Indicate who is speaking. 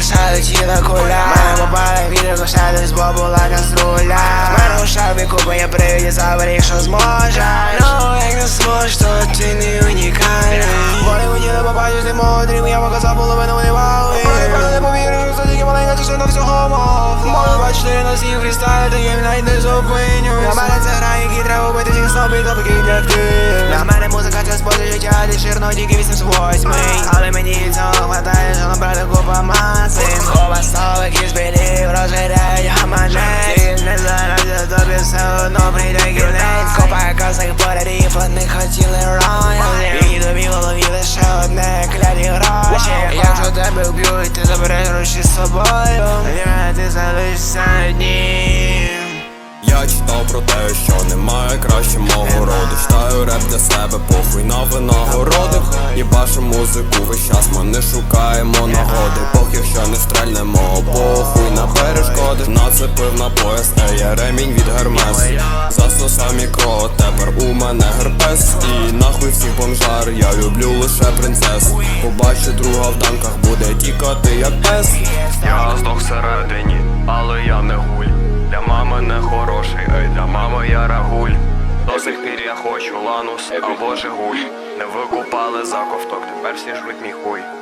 Speaker 1: рішають і на куля Маємо пари відрикошати з бобула каструля мене у шабі купає привіді заварі, що зможе Ну, як не зможеш, то ти не унікальний. Вони хотіли побачити ти мудрим, я показав половину вони вали Вони не повірили, що це тільки маленька частина всього мов. Можу бачити на всіх фрістайлі, та я навіть не зупинюсь. Для мене це гра, який треба бити всіх собі, то поки для ти Для мене музика це спосіб життя, деширно тільки 88 Тебе вб'ють, ти забереш гроші з собою Вірна, ти залишишся однім
Speaker 2: Я читав про те, що немає краще мого роду. Читаю реп для себе, похуй на винагороди. Бачу музику весь час, ми не шукаємо нагоди. Похуй, Нацепив на пояс, е, я ремінь від Гермес Засосав мікро, тепер у мене герпес І нахуй всіх бомжар, я люблю лише принцес Побачу друга в танках, буде тікати як пес
Speaker 3: Я здох всередині, але я не гуль. Для мами не хороший, ей, для мами я рагуль. До сих пір я хочу ланус або жигуль. Не викупали за ковток, тепер всі жруть мій хуй.